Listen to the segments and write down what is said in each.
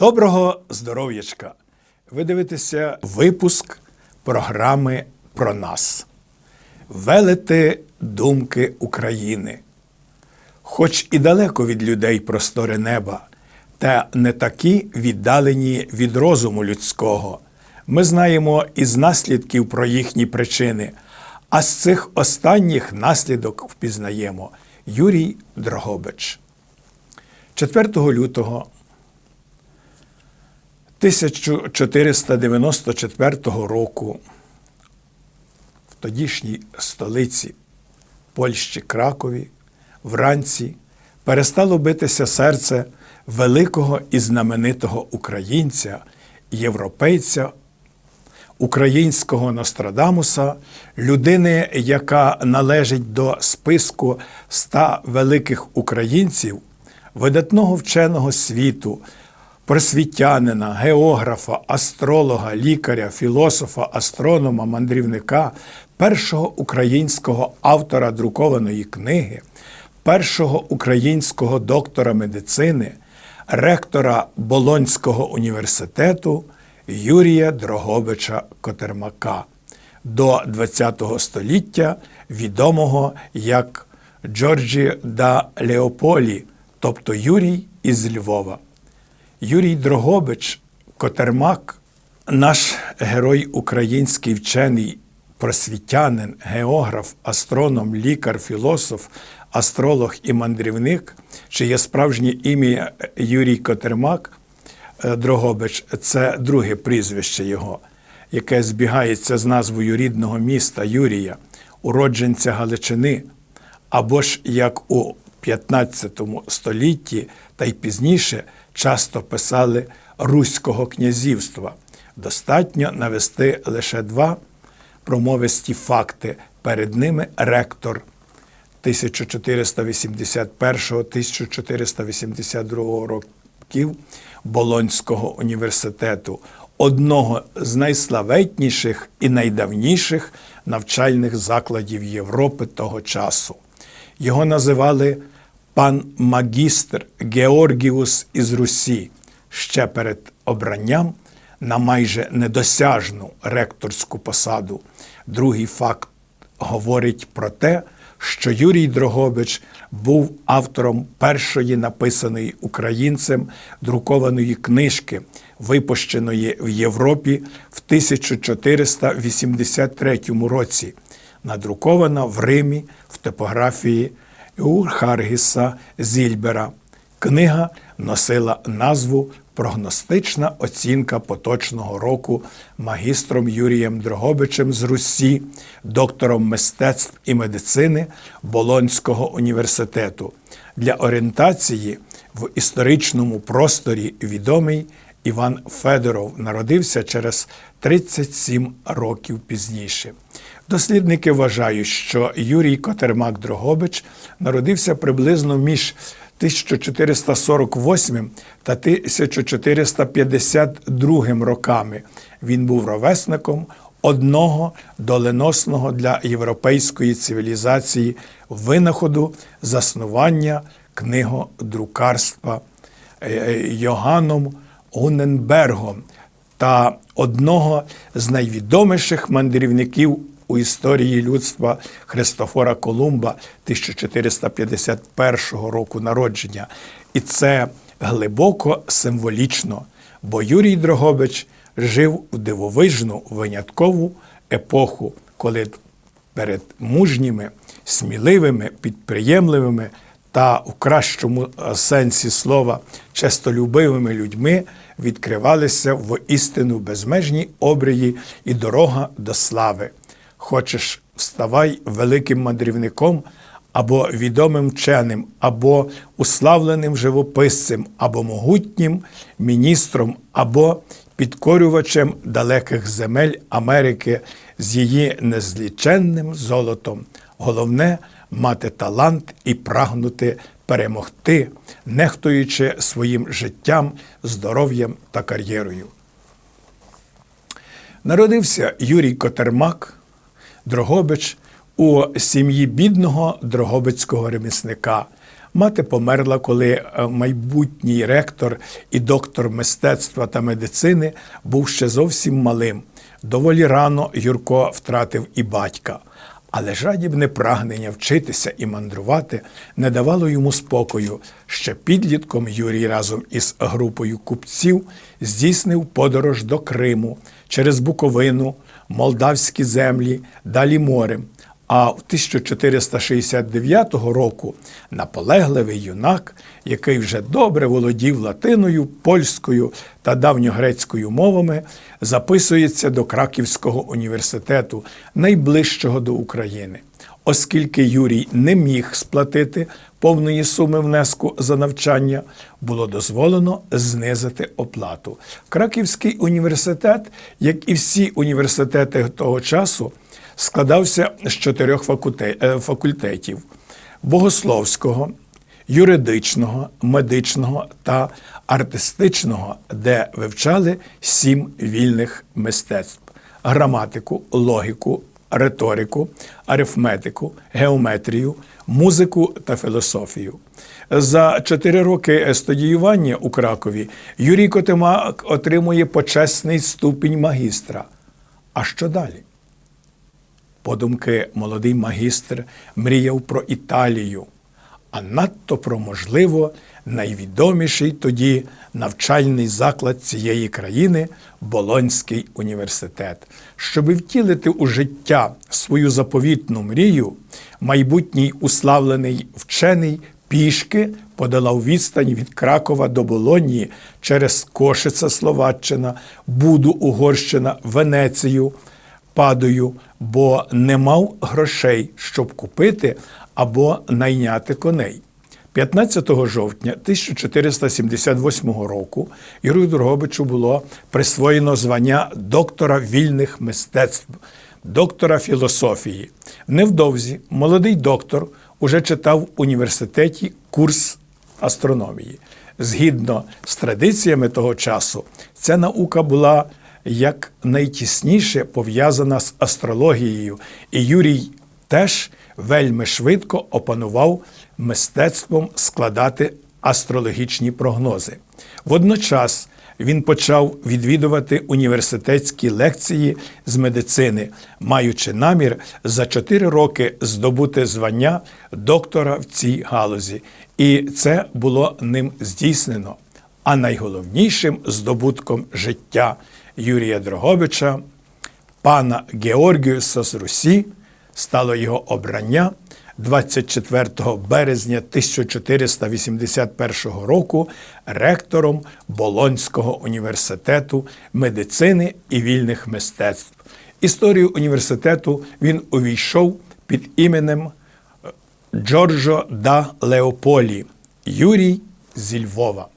Доброго здоров'ячка! Ви дивитеся випуск програми про нас. Велити думки України. Хоч і далеко від людей просторе неба, та не такі віддалені від розуму людського. Ми знаємо із наслідків про їхні причини, а з цих останніх наслідок впізнаємо Юрій Дрогобич. 4 лютого 1494 року в тодішній столиці Польщі Кракові вранці перестало битися серце великого і знаменитого українця, європейця, українського Нострадамуса, людини, яка належить до списку ста великих українців, видатного вченого світу, просвітянина, географа, астролога, лікаря, філософа, астронома, мандрівника, першого українського автора друкованої книги, першого українського доктора медицини, ректора Болонського університету Юрія Дрогобича Котермака до ХХ століття, відомого як Джорджі да Леополі, тобто Юрій із Львова. Юрій Дрогобич, Котермак, наш герой український вчений, просвітянин, географ, астроном, лікар, філософ, астролог і мандрівник, чиє справжнє ім'я Юрій Котермак? Е, Дрогобич це друге прізвище його, яке збігається з назвою рідного міста Юрія, уродженця Галичини, або ж як у 15 столітті та й пізніше часто писали Руського князівства. Достатньо навести лише два промовисті факти. Перед ними ректор 1481-1482 років Болонського університету, одного з найславетніших і найдавніших навчальних закладів Європи того часу. Його називали пан магістр Георгіус із Русі ще перед обранням на майже недосяжну ректорську посаду. Другий факт говорить про те, що Юрій Дрогобич був автором першої написаної українцем друкованої книжки, випущеної в Європі в 1483 році, надрукована в Римі в типографії Урхаргіса Зільбера. Книга носила назву Прогностична оцінка поточного року магістром Юрієм Дрогобичем з Русі, доктором мистецтв і медицини Болонського університету. Для орієнтації в історичному просторі відомий Іван Федоров народився через 37 років пізніше. Дослідники вважають, що Юрій Котермак Дрогобич народився приблизно між 1448 та 1452 роками. Він був ровесником одного доленосного для європейської цивілізації винаходу заснування книгодрукарства е, Йоганном Гуненбергом та одного з найвідоміших мандрівників у історії людства Христофора Колумба 1451 року народження. І це глибоко символічно, бо Юрій Дрогобич жив в дивовижну виняткову епоху, коли перед мужніми, сміливими, підприємливими та в кращому сенсі слова честолюбивими людьми відкривалися в істину безмежні обрії і дорога до слави. Хочеш, ставай великим мандрівником або відомим вченим, або уславленим живописцем, або могутнім міністром, або підкорювачем далеких земель Америки з її незліченним золотом. Головне мати талант і прагнути перемогти, нехтуючи своїм життям, здоров'ям та кар'єрою. Народився Юрій Котермак, Дрогобич у сім'ї бідного дрогобицького ремісника. Мати померла, коли е, майбутній ректор і доктор мистецтва та медицини був ще зовсім малим. Доволі рано Юрко втратив і батька. Але жадібне прагнення вчитися і мандрувати не давало йому спокою. Ще підлітком Юрій разом із групою купців здійснив подорож до Криму через Буковину, молдавські землі, далі морем. А в 1469 року наполегливий юнак, який вже добре володів латиною, польською та давньогрецькою мовами, записується до Краківського університету, найближчого до України. Оскільки Юрій не міг сплатити повної суми внеску за навчання, було дозволено знизити оплату. Краківський університет, як і всі університети того часу, складався з чотирьох е, факультетів: богословського, юридичного, медичного та артистичного, де вивчали сім вільних мистецтв: граматику, логіку, риторику, арифметику, геометрію, музику та філософію. За чотири роки студіювання у Кракові Юрій Котимак отримує почесний ступінь магістра. А що далі? Подумки молодий магістр мріяв про Італію, а надто про, можливо, найвідоміший тоді навчальний заклад цієї країни Болонський університет. Щоби втілити у життя свою заповітну мрію, майбутній уславлений вчений пішки подолав відстань від Кракова до Болонії через Кошица, Словаччина, Буду, Угорщина, Венецію. Падою, бо не мав грошей, щоб купити або найняти коней. 15 жовтня 1478 року Юрію Дрогобичу було присвоєно звання доктора вільних мистецтв, доктора філософії. Невдовзі молодий доктор уже читав в університеті курс астрономії. Згідно з традиціями того часу, ця наука була як найтісніше пов'язана з астрологією, і Юрій теж вельми швидко опанував мистецтвом складати астрологічні прогнози. Водночас він почав відвідувати університетські лекції з медицини, маючи намір за чотири роки здобути звання доктора в цій галузі. І це було ним здійснено. А найголовнішим здобутком життя Юрія Дрогобича, пана Георгіуса з Русі, стало його обрання 24 березня 1481 року ректором Болонського університету медицини і вільних мистецтв. Історію університету він увійшов під іменем Джорджо да Леополі Юрій зі Львова.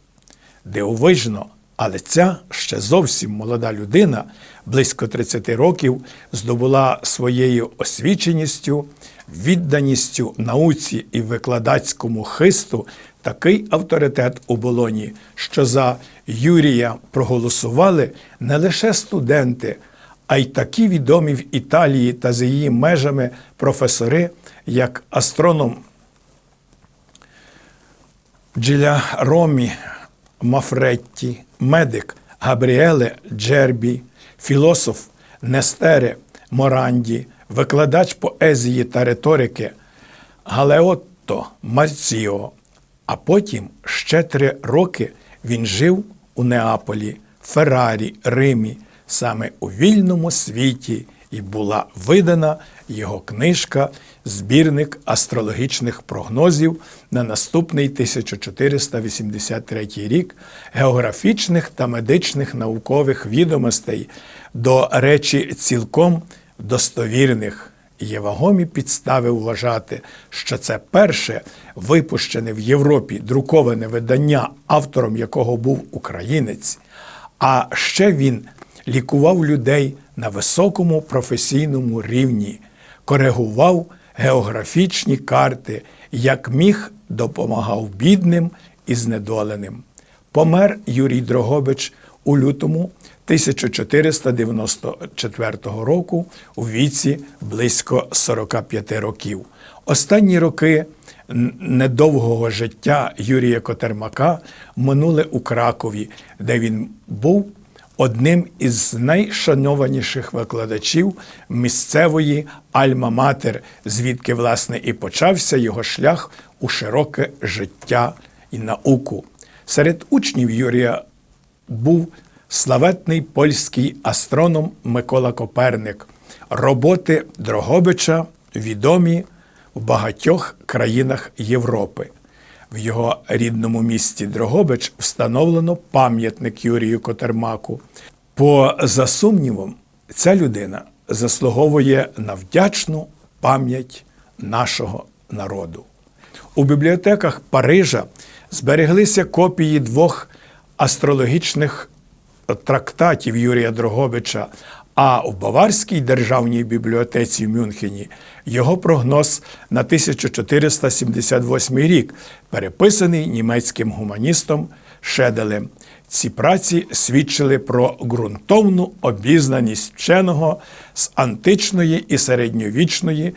Дивовижно, але ця ще зовсім молода людина, близько 30 років, здобула своєю освіченістю, відданістю науці і викладацькому хисту такий авторитет у Болоні, що за Юрія проголосували не лише студенти, а й такі відомі в Італії та за її межами професори, як астроном Джиля Ромі Мафретті, медик Габріеле Джербі, філософ Нестере Моранді, викладач поезії та риторики Галеотто Марціо. А потім ще три роки він жив у Неаполі, Феррарі, Римі, саме у вільному світі, і була видана його книжка Збірник астрологічних прогнозів на наступний 1483 рік географічних та медичних наукових відомостей до речі цілком достовірних. Є вагомі підстави вважати, що це перше випущене в Європі друковане видання, автором якого був українець, а ще він лікував людей на високому професійному рівні, коригував географічні карти, як міг допомагав бідним і знедоленим. Помер Юрій Дрогобич у лютому 1494 року у віці близько 45 років. Останні роки недовгого життя Юрія Котермака минули у Кракові, де він був одним із найшанованіших викладачів місцевої Альма-Матер, звідки, власне, і почався його шлях у широке життя і науку. Серед учнів Юрія був славетний польський астроном Микола Коперник. Роботи Дрогобича відомі в багатьох країнах Європи. В його рідному місті Дрогобич встановлено пам'ятник Юрію Котермаку. По за сумнівом, ця людина заслуговує на вдячну пам'ять нашого народу. У бібліотеках Парижа збереглися копії двох астрологічних трактатів Юрія Дрогобича, а в Баварській державній бібліотеці в Мюнхені його прогноз на 1478 рік, переписаний німецьким гуманістом Шеделем. Ці праці свідчили про ґрунтовну обізнаність вченого з античної і середньовічної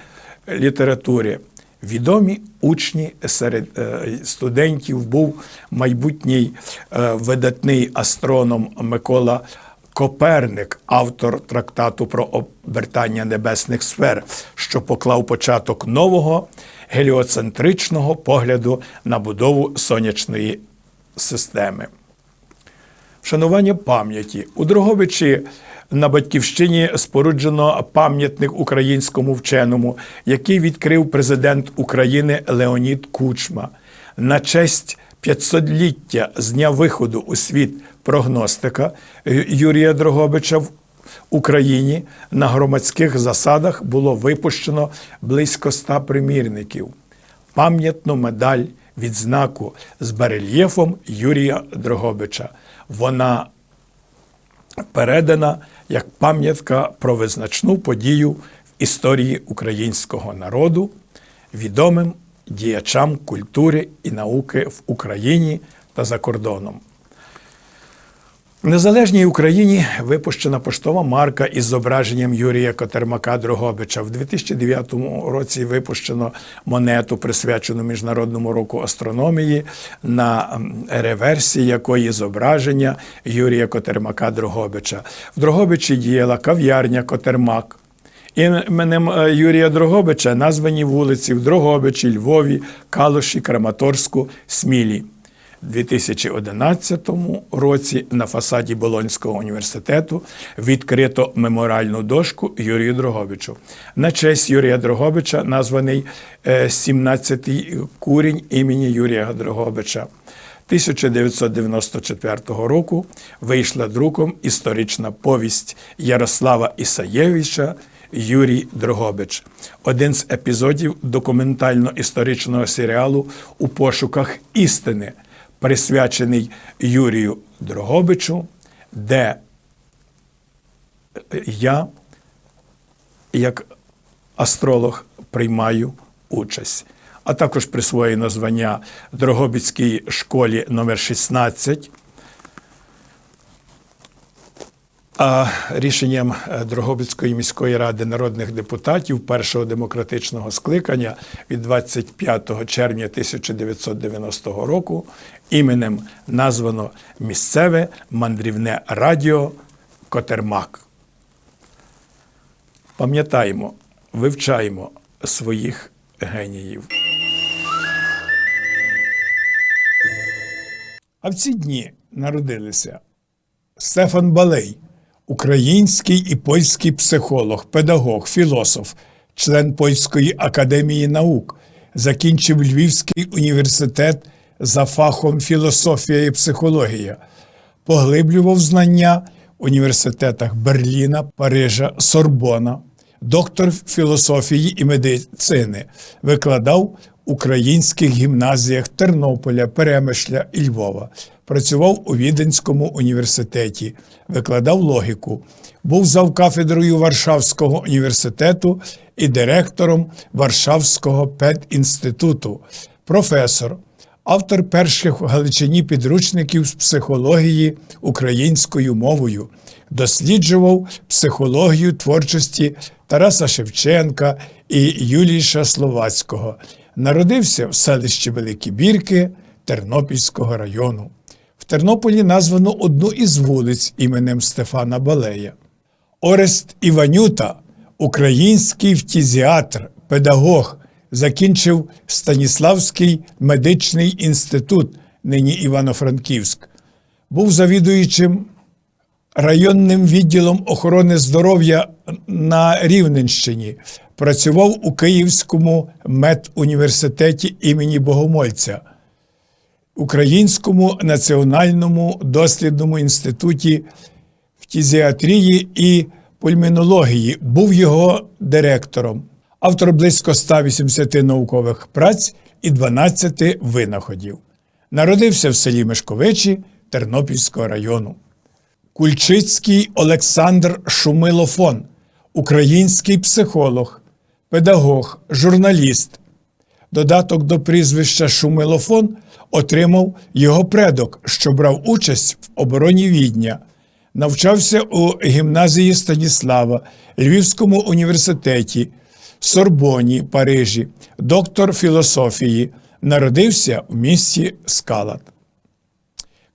літератури. Відомі учні серед е, студентів був майбутній е, видатний астроном Микола Коперник, автор трактату про обертання небесних сфер, що поклав початок нового геліоцентричного погляду на будову сонячної системи. Вшанування пам'яті у Дрогобичі на батьківщині споруджено пам'ятник українському вченому, який відкрив президент України Леонід Кучма на честь 500-ліття з дня виходу у світ прогностика Юрія Дрогобича в Україні на громадських засадах було випущено близько 100 примірників. Пам'ятну медаль відзнаку з барельєфом Юрія Дрогобича. Вона передана як пам'ятка про визначну подію в історії українського народу, відомим діячам культури і науки в Україні та за кордоном. В незалежній Україні випущена поштова марка із зображенням Юрія Котермака Дрогобича. В 2009 році випущено монету, присвячену Міжнародному року астрономії, на реверсі якої зображення Юрія Котермака Дрогобича. В Дрогобичі діяла кав'ярня Котермак. Іменем е, Юрія Дрогобича названі вулиці в Дрогобичі, Львові, Калуші, Краматорську, Смілі. У 2011 році на фасаді Болонського університету відкрито меморіальну дошку Юрію Дрогобичу. На честь Юрія Дрогобича названий е, 17-й курінь імені Юрія Дрогобича. 1994 року вийшла друком історична повість Ярослава Ісаєвича Юрій Дрогобич, один з епізодів документально-історичного серіалу У пошуках істини, присвячений Юрію Дрогобичу, де я, як астролог, приймаю участь. А також присвоєно звання Дрогобицькій школі номер 16 А рішенням е, Дрогобицької міської ради народних депутатів першого демократичного скликання від 25 червня 1990 року іменем названо місцеве мандрівне радіо Котермак. Пам'ятаємо, вивчаємо своїх геніїв. А в ці дні народилися Стефан Балей, український і польський психолог, педагог, філософ, член Польської академії наук, закінчив Львівський університет за фахом філософія і психологія, поглиблював знання в університетах Берліна, Парижа, Сорбона, доктор філософії і медицини, викладав українських гімназіях Тернополя, Перемишля і Львова. Працював у Віденському університеті, викладав логіку, був завкафедрою Варшавського університету і директором Варшавського педінституту, професор, автор перших в Галичині підручників з психології українською мовою, досліджував психологію творчості Тараса Шевченка і Юліша Словацького. Народився в селищі Великі Бірки Тернопільського району. В Тернополі названо одну із вулиць іменем Стефана Балея. Орест Іванюта, український фтізіатр, педагог, закінчив Станіславський медичний інститут, нині Івано-Франківськ. Був завідуючим районним відділом охорони здоров'я на Рівненщині. Працював у Київському медуніверситеті імені Богомольця, Українському національному дослідному інституті фтізіатрії і пульмінології. Був його директором. Автор близько 180 наукових праць і 12 винаходів. Народився в селі Мешковичі Тернопільського району. Кульчицький Олександр Шумилофон, український психолог, педагог, журналіст. Додаток до прізвища Шумилофон отримав його предок, що брав участь в обороні Відня. Навчався у гімназії Станіслава, Львівському університеті, Сорбоні, Парижі, доктор філософії. Народився в місті Скалат.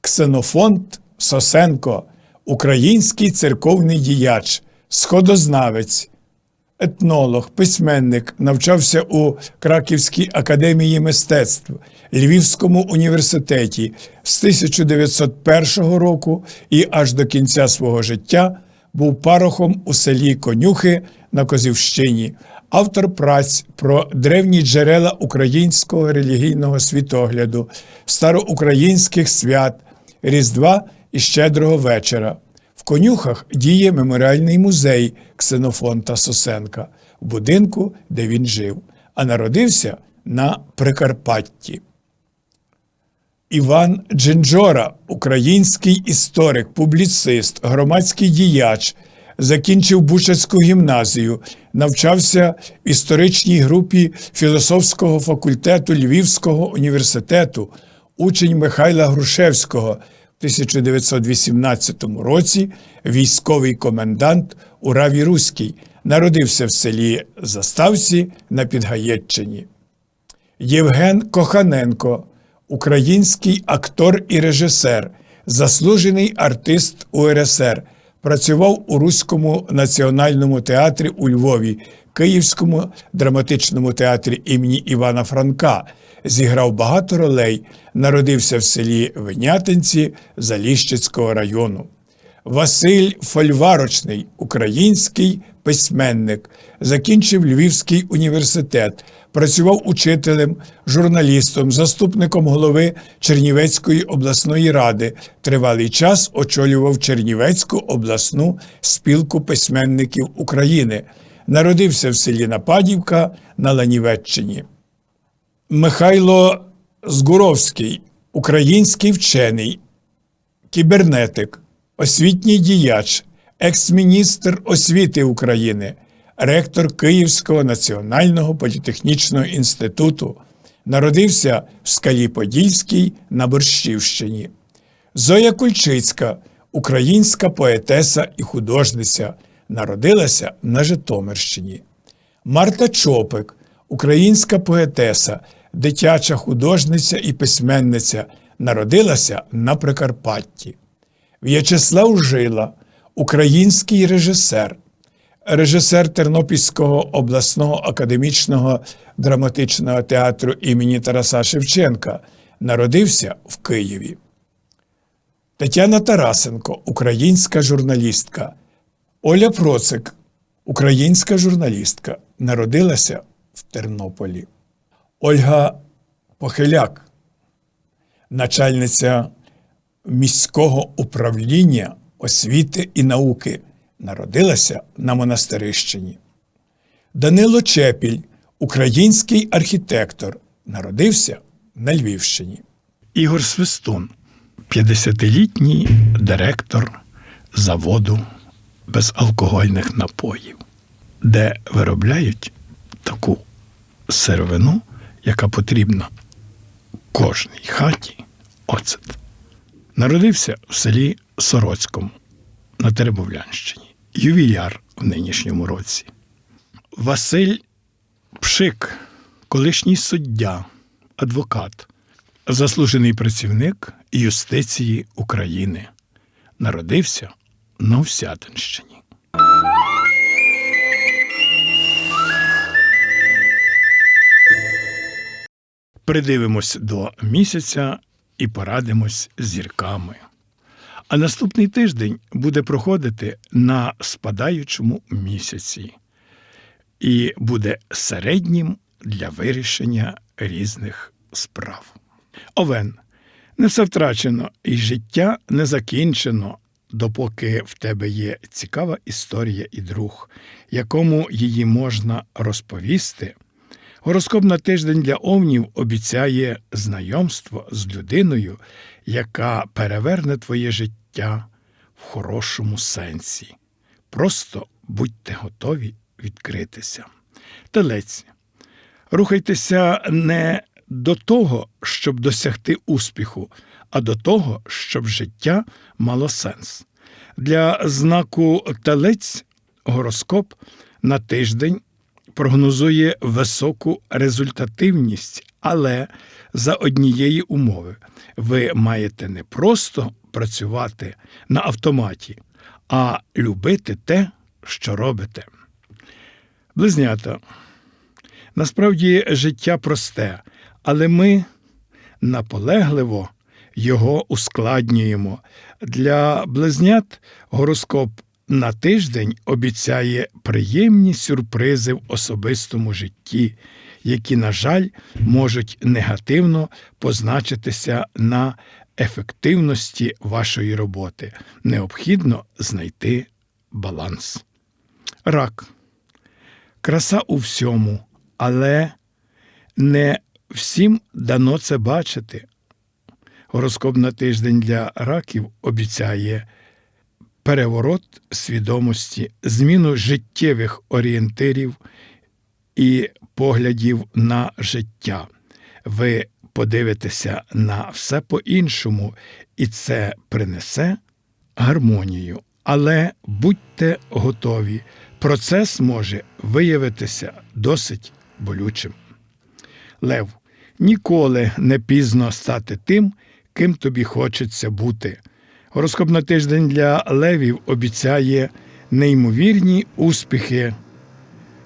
Ксенофонт Сосенко, український церковний діяч, сходознавець, етнолог, письменник, навчався у Краківській академії мистецтв, Львівському університеті з 1901 року і аж до кінця свого життя був парохом у селі Конюхи на Козівщині, автор праць про древні джерела українського релігійного світогляду, староукраїнських свят, Різдва і Щедрого вечора. В конюхах діє меморіальний музей Ксенофонта Сосенка в будинку, де він жив, а народився на Прикарпатті. Іван Джинджора, український історик, публіцист, громадський діяч, закінчив Бучацьку гімназію, навчався в історичній групі філософського факультету Львівського університету, учень Михайла Грушевського. В 1918 році військовий комендант у Раві Руській народився в селі Заставці на Підгаєтчині. Євген Коханенко, український актор і режисер, заслужений артист УРСР, працював у Руському національному театрі у Львові, Київському драматичному театрі імені Івана Франка. Зіграв багато ролей, народився в селі Винятинці Заліщицького району. Василь Фольварочний, український письменник, закінчив Львівський університет, працював учителем, журналістом, заступником голови Чернівецької обласної ради. Тривалий час очолював Чернівецьку обласну спілку письменників України. Народився в селі Нападівка на Ланівеччині. Михайло Згуровський, український вчений, кібернетик, освітній діяч, екс-міністр освіти України, ректор Київського національного політехнічного інституту, народився в Скалі Подільській на Борщівщині. Зоя Кульчицька, українська поетеса і художниця, народилася на Житомирщині. Марта Чопик, українська поетеса, дитяча художниця і письменниця, народилася на Прикарпатті. В'ячеслав Жила, український режисер, режисер Тернопільського обласного академічного драматичного театру імені Тараса Шевченка, народився в Києві. Тетяна Тарасенко, українська журналістка. Оля Процик, українська журналістка, народилася в Тернополі. Ольга Похиляк, начальниця міського управління освіти і науки, народилася на Монастирищині. Данило Чепіль, український архітектор, народився на Львівщині. Ігор Свистун, 50-літній директор заводу безалкогольних напоїв, де виробляють таку сировину, яка потрібна кожній хаті оцет. Народився в селі Сороцькому на Теребовлянщині, ювіляр в нинішньому році. Василь Пшик, колишній суддя, адвокат, заслужений працівник юстиції України. Народився на Усятинщині. Придивимось до місяця і порадимось зірками. А наступний тиждень буде проходити на спадаючому місяці і буде середнім для вирішення різних справ. Овен не все втрачено, і життя не закінчено, допоки в тебе є цікава історія і друг, якому її можна розповісти. Гороскоп на тиждень для овнів обіцяє знайомство з людиною, яка переверне твоє життя в хорошому сенсі. Просто будьте готові відкритися. Телець. Рухайтеся не до того, щоб досягти успіху, а до того, щоб життя мало сенс. Для знаку телець гороскоп на тиждень прогнозує високу результативність, але за однієї умови ви маєте не просто працювати на автоматі, а любити те, що робите. Близнята. Насправді життя просте, але ми наполегливо його ускладнюємо. Для близнят гороскоп на тиждень обіцяє приємні сюрпризи в особистому житті, які, на жаль, можуть негативно позначитися на ефективності вашої роботи. Необхідно знайти баланс. Рак. Краса у всьому, але не всім дано це бачити. Гороскоп на тиждень для раків обіцяє переворот свідомості, зміну життєвих орієнтирів і поглядів на життя. Ви подивитеся на все по-іншому, і це принесе гармонію. Але будьте готові, процес може виявитися досить болючим. Лев, ніколи не пізно стати тим, ким тобі хочеться бути. Гороскоп на тиждень для левів обіцяє неймовірні успіхи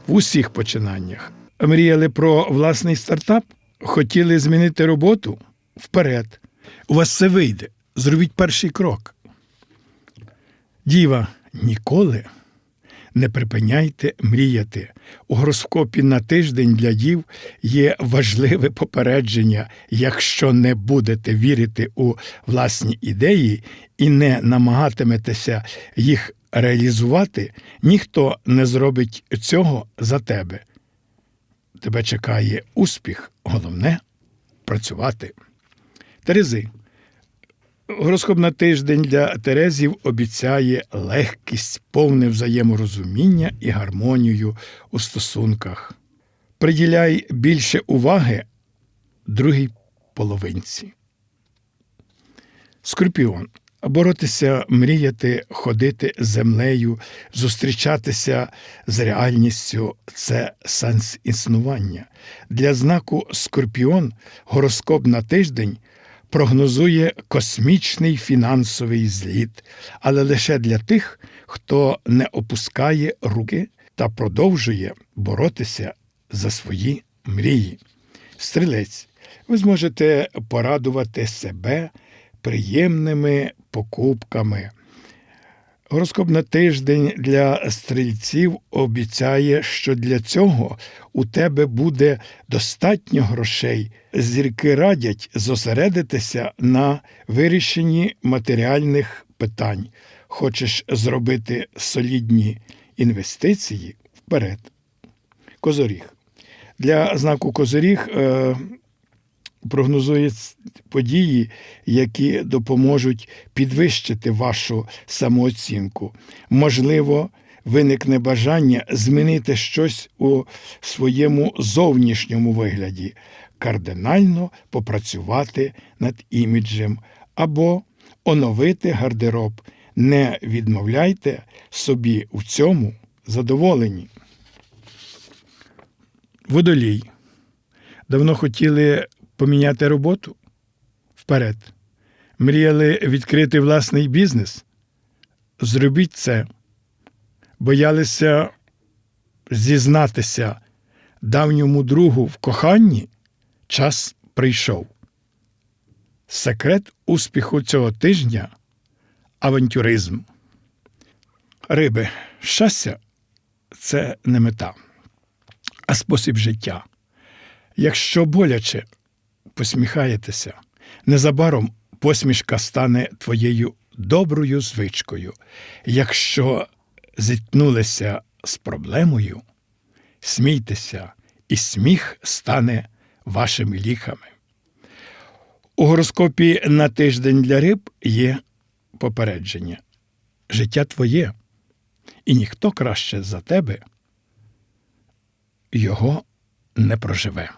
в усіх починаннях. Мріяли про власний стартап? Хотіли змінити роботу? Вперед! У вас все вийде. Зробіть перший крок. Діва, ніколи не припиняйте мріяти. У гороскопі на тиждень для дів є важливе попередження, якщо не будете вірити у власні ідеї і не намагатиметеся їх реалізувати, ніхто не зробить цього за тебе. Тебе чекає успіх, головне працювати. Терези. Гороскоп на тиждень для Терезів обіцяє легкість, повне взаєморозуміння і гармонію у стосунках. Приділяй більше уваги другій половинці. Скорпіон. Боротися, мріяти, ходити землею, зустрічатися з реальністю це сенс існування. Для знаку Скорпіон гороскоп на тиждень прогнозує космічний фінансовий зліт, але лише для тих, хто не опускає руки та продовжує боротися за свої мрії. Стрілець, ви зможете порадувати себе приємними покупками. Гороскоп на тиждень для стрільців обіцяє, що для цього у тебе буде достатньо грошей. Зірки радять зосередитися на вирішенні матеріальних питань. Хочеш зробити солідні інвестиції вперед. Козоріг. Для знаку Козоріг е, прогнозує події, які допоможуть підвищити вашу самооцінку. Можливо, виникне бажання змінити щось у своєму зовнішньому вигляді, кардинально попрацювати над іміджем або оновити гардероб. Не відмовляйте собі в цьому задоволені. Водолій. Давно хотіли поміняти роботу? Вперед. Мріяли відкрити власний бізнес? Зробіть це. Боялися зізнатися давньому другу в коханні? Час прийшов. Секрет успіху цього тижня авантюризм. Риби, щастя це не мета, а спосіб життя. Якщо боляче посміхаєтеся, незабаром посмішка стане твоєю доброю звичкою. Якщо зіткнулися з проблемою, смійтеся, і сміх стане вашими ліками. У гороскопі на тиждень для риб є попередження. Життя твоє, і ніхто краще за тебе його не проживе.